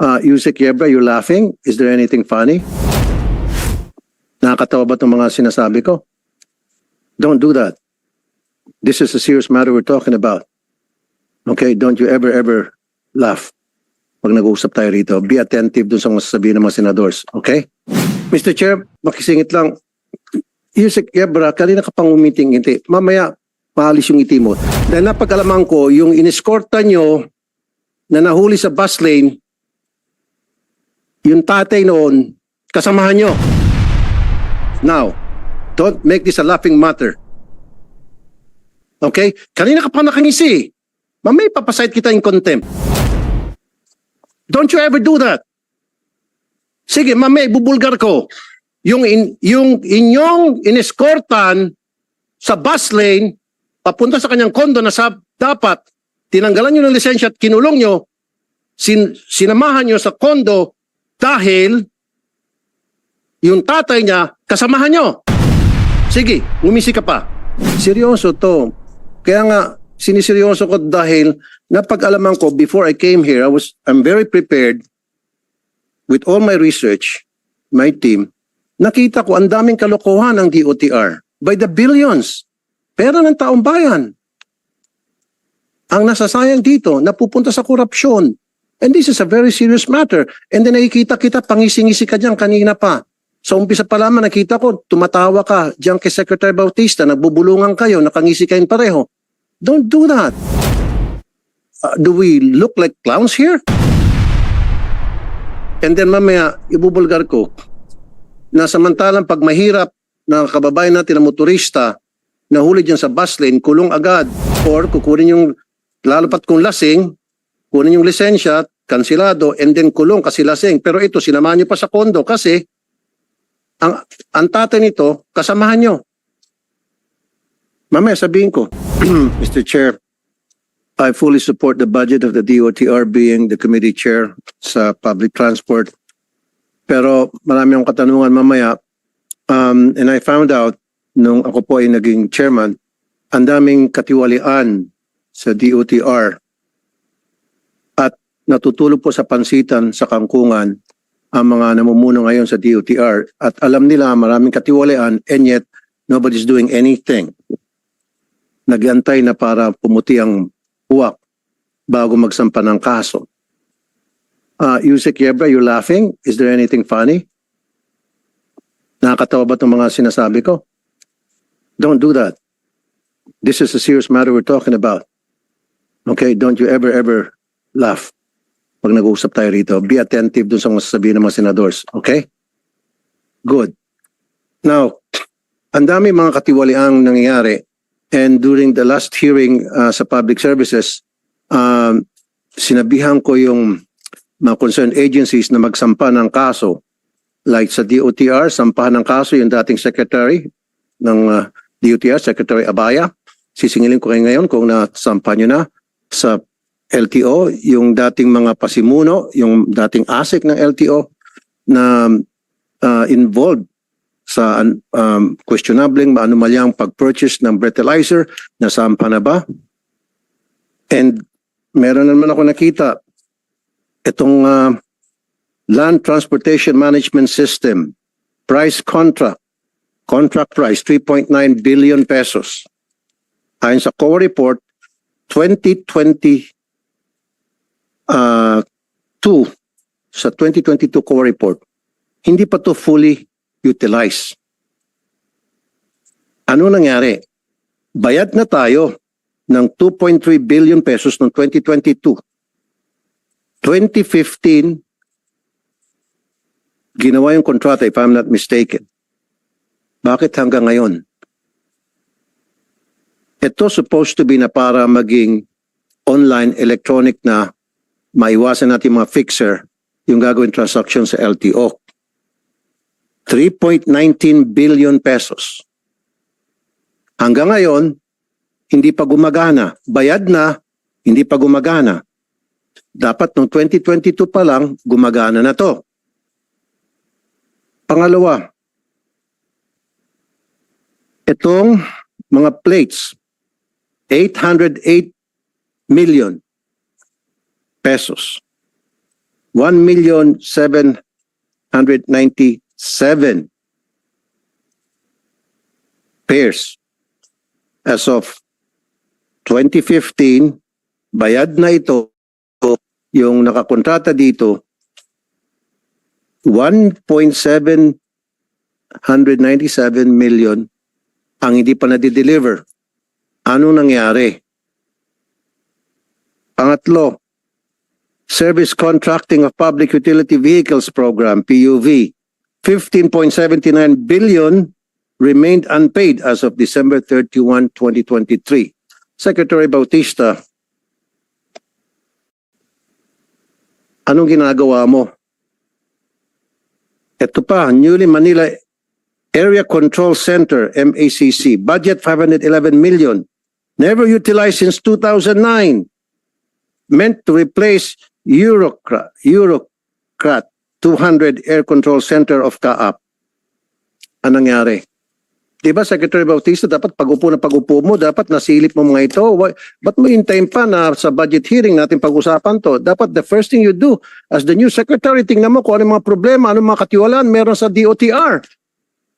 Uh, Yusek Yebra, you're laughing. Is there anything funny? Nakakatawa ba itong mga sinasabi ko? Don't do that. This is a serious matter we're talking about. Okay, don't you ever, ever laugh pag nag-uusap tayo rito. Be attentive dun sa mga sasabihin ng mga senadors. Okay? Mr. Chair, makisingit lang. Yusek Yebra, kanina ka pang umiting ngiti. Mamaya, maalis yung ngiti mo. Dahil napag-alaman ko, yung iniskorta nyo na nahuli sa bus lane, yung tatay noon, kasamahan nyo. Now, don't make this a laughing matter. Okay? Kanina ka pa nakangisi. Mamay papasite kita in contempt. Don't you ever do that. Sige, mamay bubulgar ko. Yung in, yung inyong inescortan sa bus lane papunta sa kanyang kondo na sa dapat tinanggalan nyo ng lisensya at kinulong nyo, sin, sinamahan nyo sa kondo dahil yung tatay niya kasamahan nyo. Sige, ngumisi ka pa. Seryoso to. Kaya nga, siniseryoso ko dahil napag-alaman ko before I came here, I was, I'm very prepared with all my research, my team, nakita ko ang daming kalokohan ng DOTR by the billions. Pera ng taong bayan. Ang nasasayang dito, napupunta sa korupsyon. And this is a very serious matter. And then nakikita kita, pangisi-ngisi ka dyan kanina pa. Sa umpisa pa lamang nakita ko, tumatawa ka dyan kay Secretary Bautista, nagbubulungan kayo, nakangisi kayong pareho. Don't do that. Uh, do we look like clowns here? And then mamaya, ibubulgar ko, na samantalang pag mahirap na kababayan natin na motorista, nahuli dyan sa bus lane, kulong agad. Or kukunin yung, lalo pat kung lasing, kunin yung lisensya, kansilado, and then kulong kasi lasing. Pero ito, sinamahan nyo pa sa kondo kasi ang, ang tatay nito, kasamahan nyo. Mamaya sabihin ko, Mr. Chair, I fully support the budget of the DOTR being the committee chair sa public transport. Pero marami akong katanungan mamaya. Um, and I found out nung ako po ay naging chairman, ang daming katiwalian sa DOTR natutulog po sa pansitan sa kangkungan ang mga namumuno ngayon sa DOTR at alam nila maraming katiwalian and yet nobody's doing anything. Nagantay na para pumuti ang uwak bago magsampa ng kaso. Uh, Yusek Yebra, you're laughing? Is there anything funny? Nakakatawa ba itong mga sinasabi ko? Don't do that. This is a serious matter we're talking about. Okay, don't you ever, ever laugh pag nag-uusap tayo rito. Be attentive dun sa mga sasabihin ng mga senadors. Okay? Good. Now, ang dami mga katiwaliang nangyayari and during the last hearing uh, sa public services, um, sinabihan ko yung mga concerned agencies na magsampa ng kaso. Like sa DOTR, sampahan ng kaso yung dating secretary ng uh, DOTR, Secretary Abaya. Sisingilin ko kayo ngayon kung nasampa nyo na sa LTO, yung dating mga pasimuno, yung dating ASIC ng LTO na uh, involved sa um, questionableng maanumalyang pag-purchase ng breathalyzer, nasampa na ba? And meron naman ako nakita, itong uh, Land Transportation Management System, price contract, contract price 3.9 billion pesos. Ayon sa COA report, 2020 uh, 2 sa 2022 COA report, hindi pa to fully utilized. Ano nangyari? Bayad na tayo ng 2.3 billion pesos noong 2022. 2015, ginawa yung kontrata if I'm not mistaken. Bakit hanggang ngayon? Ito supposed to be na para maging online electronic na maiwasan natin mga fixer yung gagawin transaction sa LTO. 3.19 billion pesos. Hanggang ngayon, hindi pa gumagana. Bayad na, hindi pa gumagana. Dapat noong 2022 pa lang, gumagana na to. Pangalawa, itong mga plates, 808 million pesos. one million seven hundred ninety-seven pairs. As of 2015, bayad na ito, yung nakakontrata dito, 1.797 million ang hindi pa nadi-deliver. Ano nangyari? Pangatlo, Service Contracting of Public Utility Vehicles Program, PUV, 15.79 billion remained unpaid as of December 31, 2023. Secretary Bautista, anong ginagawa mo? Ito pa, Newly Manila Area Control Center, MACC, budget 511 million, never utilized since 2009, meant to replace Eurocrat, Eurocrat 200 Air Control Center of Kaap. Anong nangyari? Di ba, Secretary Bautista, dapat pag-upo na pag-upo mo, dapat nasilip mo mga ito. Why, ba't mo hintayin pa na sa budget hearing natin pag-usapan to? Dapat the first thing you do as the new secretary, tingnan mo kung ano mga problema, ano mga katiwalaan meron sa DOTR.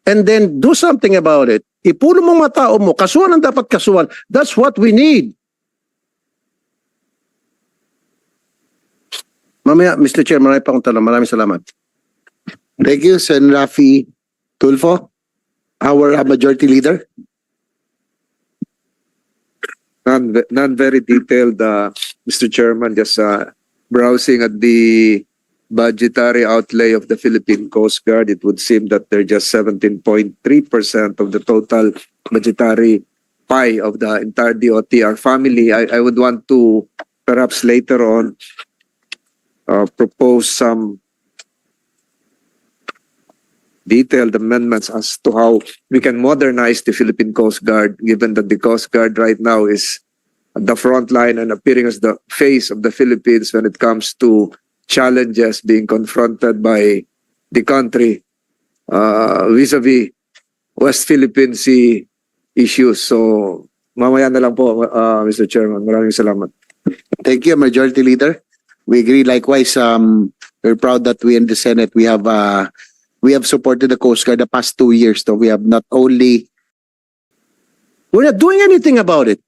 And then do something about it. Ipuno mo mga tao mo, kasuhan ang dapat kasuhan. That's what we need. Mamaya, Mr. Chair, marami pa akong tanong. Maraming salamat. Thank you, Sen. Rafi Tulfo, our uh, majority leader. None, none very detailed, uh, Mr. Chairman, just uh, browsing at the budgetary outlay of the Philippine Coast Guard, it would seem that they're just 17.3% of the total budgetary pie of the entire DOTR family. I, I would want to perhaps later on uh, propose some detailed amendments as to how we can modernize the Philippine Coast Guard, given that the Coast Guard right now is at the front line and appearing as the face of the Philippines when it comes to challenges being confronted by the country uh, vis-a-vis West Philippine Sea issues. So, mamaya na lang po, uh, Mr. Chairman. Maraming salamat. Thank you, majority leader. We agree likewise. Um, we're proud that we in the Senate, we have, uh, we have supported the Coast Guard the past two years. So we have not only We're not doing anything about it.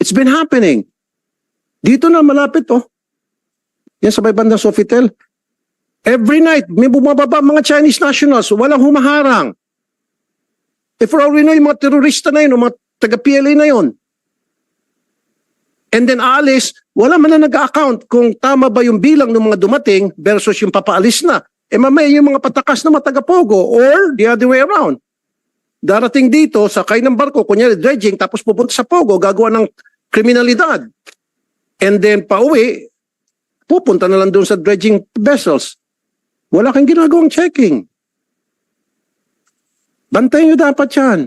It's been happening. Dito na malapit oh. Yan sa may bandang Sofitel. Every night, may bumababa mga Chinese nationals. Walang humaharang. Eh for all we know, yung mga terorista na yun, yung mga taga-PLA na yun. And then aalis, wala man na nag-account kung tama ba yung bilang ng mga dumating versus yung papaalis na. Eh mamaya yung mga patakas na mga taga-Pogo or the other way around darating dito, sakay ng barko, kunyari dredging, tapos pupunta sa Pogo, gagawa ng kriminalidad. And then pauwi, pupunta na lang doon sa dredging vessels. Wala kang ginagawang checking. Bantayan nyo dapat yan.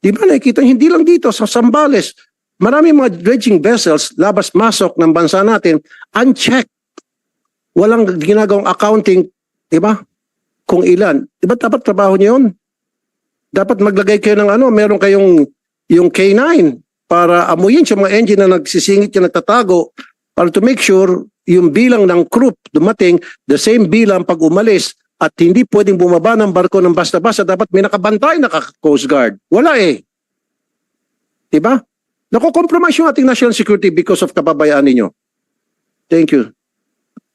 Di ba nakikita, hindi lang dito, sa Sambales, marami mga dredging vessels, labas-masok ng bansa natin, unchecked. Walang ginagawang accounting, di ba? Kung ilan. Di ba dapat trabaho nyo yun? dapat maglagay kayo ng ano, meron kayong yung K9 para amuyin sa mga engine na nagsisingit yung nagtatago para to make sure yung bilang ng crew dumating, the same bilang pag umalis at hindi pwedeng bumaba ng barko ng basta-basta. Dapat may nakabantay na Coast Guard. Wala eh. Diba? Nako-compromise yung ating national security because of kababayaan ninyo. Thank you.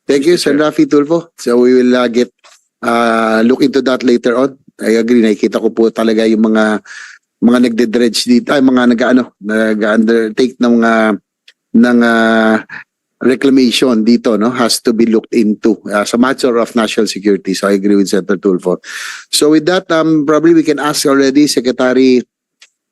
Thank you, Sen. Rafi Tulfo. So we will uh, get uh, look into that later on. I agree, nakikita ko po talaga yung mga mga nagde-dredge dito, ay mga nag-ano, nag-undertake ng mga ng uh, reclamation dito, no, has to be looked into as a matter of national security. So I agree with Senator Tulfo. So with that, um, probably we can ask already Secretary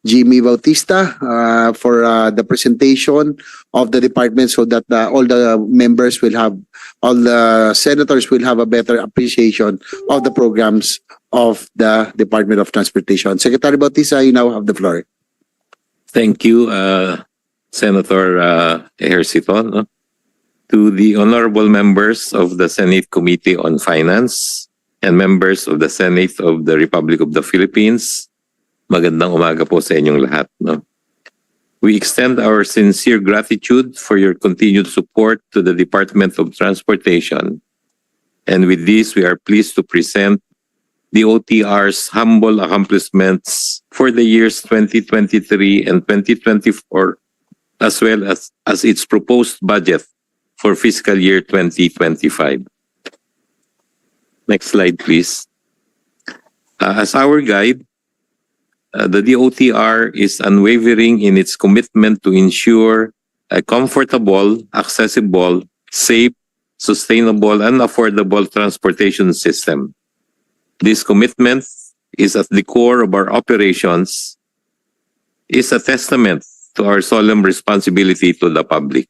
Jimmy Bautista uh, for uh, the presentation of the department so that uh, all the members will have all the senators will have a better appreciation of the programs of the Department of Transportation. Secretary Bautista, you now have the floor. Thank you, uh, Senator uh. To the honorable members of the Senate Committee on Finance and members of the Senate of the Republic of the Philippines, magandang umaga po sa inyong lahat. No? We extend our sincere gratitude for your continued support to the Department of Transportation. And with this, we are pleased to present the OTR's humble accomplishments for the years 2023 and 2024, as well as, as its proposed budget for fiscal year 2025. Next slide, please. Uh, as our guide, uh, the DOTR is unwavering in its commitment to ensure a comfortable, accessible, safe, sustainable, and affordable transportation system. This commitment is at the core of our operations, is a testament to our solemn responsibility to the public.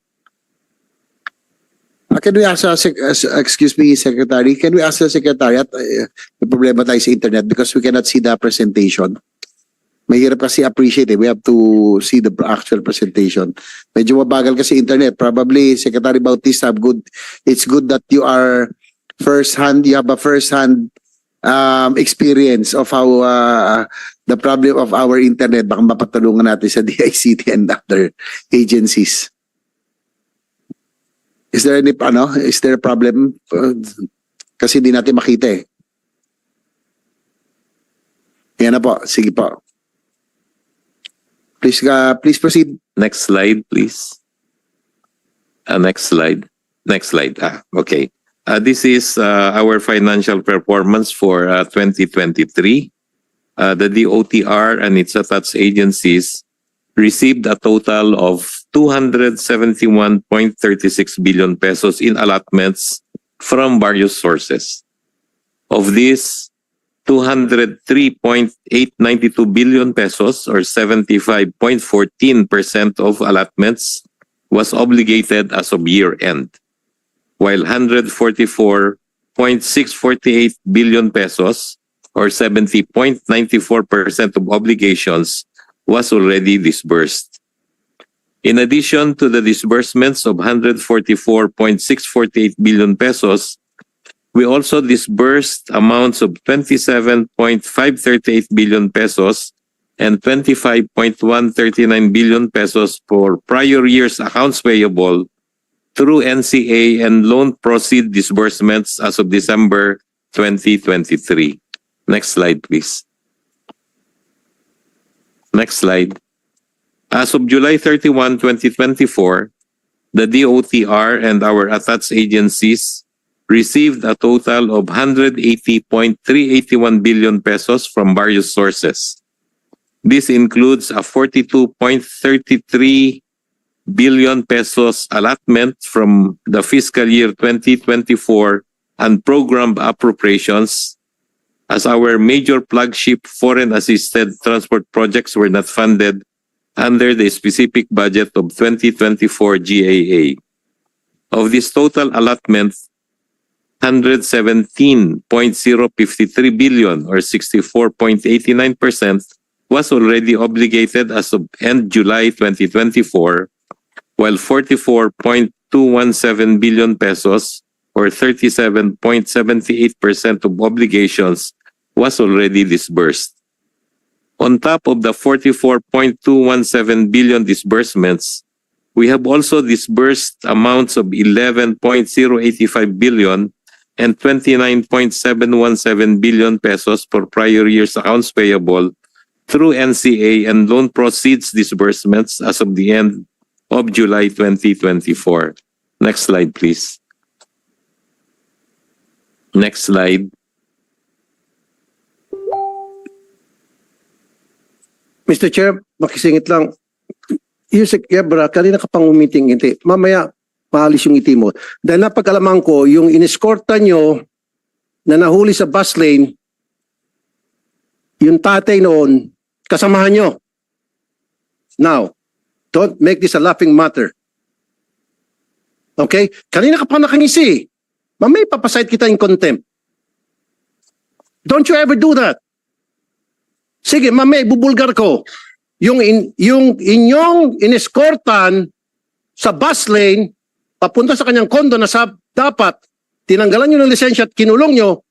Uh, can we ask, uh, uh, excuse me, Secretary, can we ask the Secretariat, uh, may problema tayo sa internet because we cannot see the presentation. Mahirap kasi appreciate eh. We have to see the actual presentation. Medyo mabagal kasi internet. Probably, Secretary Bautista, good. It's good that you are first hand, you have a first hand um, experience of how uh, the problem of our internet. Baka mapatulungan natin sa DICT and other agencies. Is there any, ano, is there a problem? Kasi di natin makita eh. Yan na po, sige po. Please, uh, please proceed. Next slide, please. Uh, next slide. Next slide. Ah, okay. Uh, this is uh, our financial performance for uh, 2023. Uh, the DOTR and its attached agencies received a total of 271.36 billion pesos in allotments from various sources. Of this, 203.892 billion pesos or 75.14% of allotments was obligated as of year end, while 144.648 billion pesos or 70.94% of obligations was already disbursed. In addition to the disbursements of 144.648 billion pesos, we also disbursed amounts of 27.538 billion pesos and 25.139 billion pesos for prior year's accounts payable through NCA and loan proceed disbursements as of December 2023. Next slide, please. Next slide. As of July 31, 2024, the DOTR and our attached agencies received a total of 180.381 billion pesos from various sources. This includes a 42.33 billion pesos allotment from the fiscal year 2024 and program appropriations as our major flagship foreign assisted transport projects were not funded under the specific budget of 2024 GAA. Of this total allotment, 117.053 billion or 64.89% was already obligated as of end July 2024, while 44.217 billion pesos or 37.78% of obligations was already disbursed. On top of the 44.217 billion disbursements, we have also disbursed amounts of 11.085 billion and 29.717 billion pesos for prior year's accounts payable through NCA and loan proceeds disbursements as of the end of July 2024. Next slide, please. Next slide. Mr. Chair, makisingit lang. Yung si Kebra, kanina ka pang umiting ngiti. Mamaya, maalis yung ngiti mo. Dahil napag-alaman ko, yung inescorta nyo na nahuli sa bus lane, yung tatay noon, kasamahan nyo. Now, don't make this a laughing matter. Okay? Kanina ka pa nakangisi. Mamaya papasite kita in contempt. Don't you ever do that. Sige, mamaya bubulgar ko. Yung in, yung inyong inescortan sa bus lane papunta sa kanyang kondo na sa dapat tinanggalan nyo ng lisensya at kinulong nyo,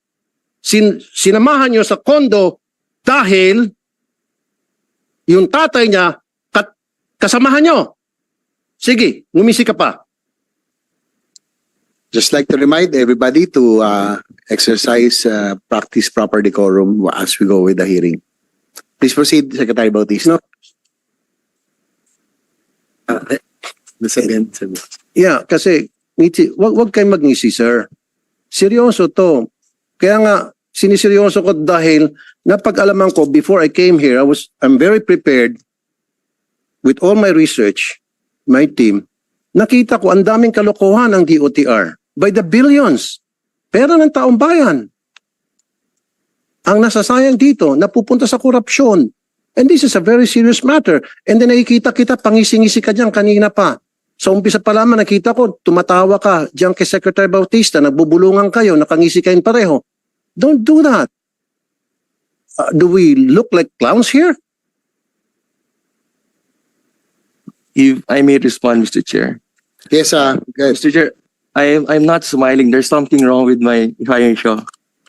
sin, sinamahan nyo sa kondo dahil yung tatay niya kat, Kasamahan nyo. Sige, ngumisi ka pa. Just like to remind everybody to uh, exercise, uh, practice proper decorum as we go with the hearing. Please proceed, Secretary Bautista. No. Uh, the second. Yeah, kasi ngiti, wag, wag kayong magngisi, sir. Seryoso to. Kaya nga, siniseryoso ko dahil napag-alaman ko before I came here, I was, I'm very prepared with all my research, my team, nakita ko ang daming kalokohan ng DOTR by the billions. Pera ng taong bayan. Ang nasasayang dito, napupunta sa korupsyon. And this is a very serious matter. And then nakikita kita, pangisi-ngisi ka dyan kanina pa. Sa umpisa pa lamang nakita ko, tumatawa ka diyan kay Secretary Bautista, nagbubulungan kayo, nakangisi kayong pareho. Don't do that. Uh, do we look like clowns here? If I may respond, Mr. Chair. Yes, uh, guys. Mr. Chair, I am I'm not smiling. There's something wrong with my show.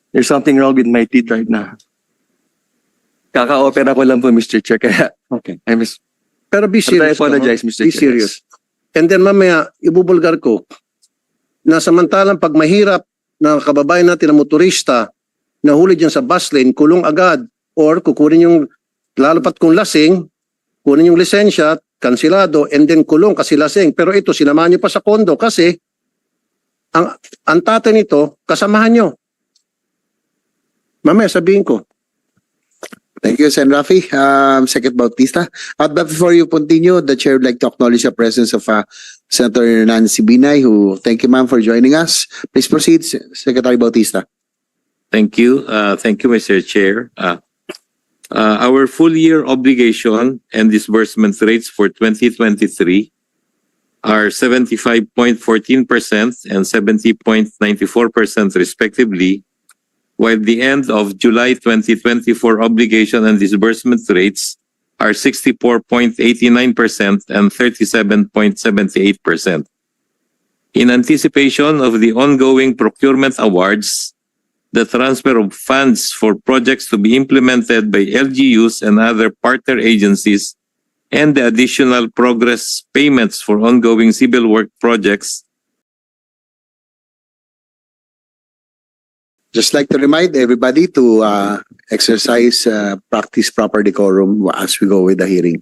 There's something wrong with my teeth right now. Kaka-opera ko lang po, Mr. Chair. Kaya, okay. I miss, Pero be but I serious. apologize, Mr. Be Chair. serious. And then mamaya, ibubulgar ko, na samantalang pag mahirap na kababayan natin na motorista, nahuli dyan sa bus lane, kulong agad, or kukunin yung, lalo pat kung lasing, kunin yung lisensya, kansilado, and then kulong kasi lasing. Pero ito, sinamahan nyo pa sa kondo kasi ang, ang tatay nito, kasamahan nyo. Mamaya, sabihin ko. Thank you, Sen. Rafi. Um, Secretary Bautista. Uh, but before you continue, the chair would like to acknowledge the presence of uh, Senator Nancy Binay, who, thank you, ma'am, for joining us. Please proceed, Se- Secretary Bautista. Thank you. Uh, thank you, Mr. Chair. Uh, uh, our full year obligation and disbursement rates for 2023 are 75.14% and 70.94% respectively, while the end of July 2024 obligation and disbursement rates are 64.89% and 37.78%. In anticipation of the ongoing procurement awards, the transfer of funds for projects to be implemented by LGUs and other partner agencies, and the additional progress payments for ongoing civil work projects Just like to remind everybody to uh, exercise, uh, practice proper decorum as we go with the hearing.